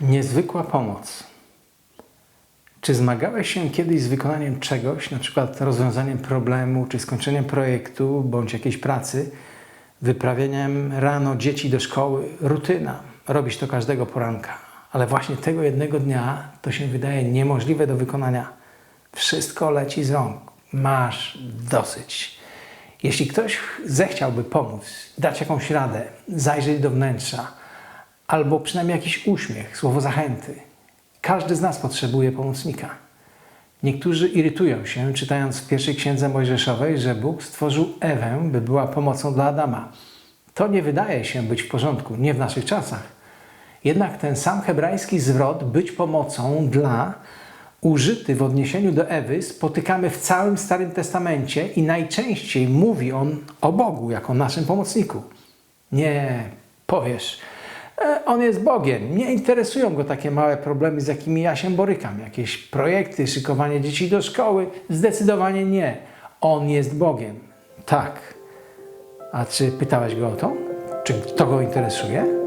Niezwykła pomoc. Czy zmagałeś się kiedyś z wykonaniem czegoś, na przykład rozwiązaniem problemu, czy skończeniem projektu, bądź jakiejś pracy, wyprawieniem rano dzieci do szkoły? Rutyna. Robisz to każdego poranka. Ale właśnie tego jednego dnia to się wydaje niemożliwe do wykonania. Wszystko leci z rąk. Masz dosyć. Jeśli ktoś zechciałby pomóc, dać jakąś radę, zajrzeć do wnętrza, albo przynajmniej jakiś uśmiech, słowo zachęty, każdy z nas potrzebuje pomocnika. Niektórzy irytują się, czytając w pierwszej księdze Mojżeszowej, że Bóg stworzył Ewę, by była pomocą dla Adama. To nie wydaje się być w porządku, nie w naszych czasach. Jednak ten sam hebrajski zwrot być pomocą dla użyty w odniesieniu do Ewy spotykamy w całym Starym Testamencie i najczęściej mówi on o Bogu jako naszym pomocniku. Nie powiesz, e, on jest Bogiem. Nie interesują go takie małe problemy, z jakimi ja się borykam. Jakieś projekty, szykowanie dzieci do szkoły. Zdecydowanie nie. On jest Bogiem. Tak. A czy pytałeś go o to? Czy to go interesuje?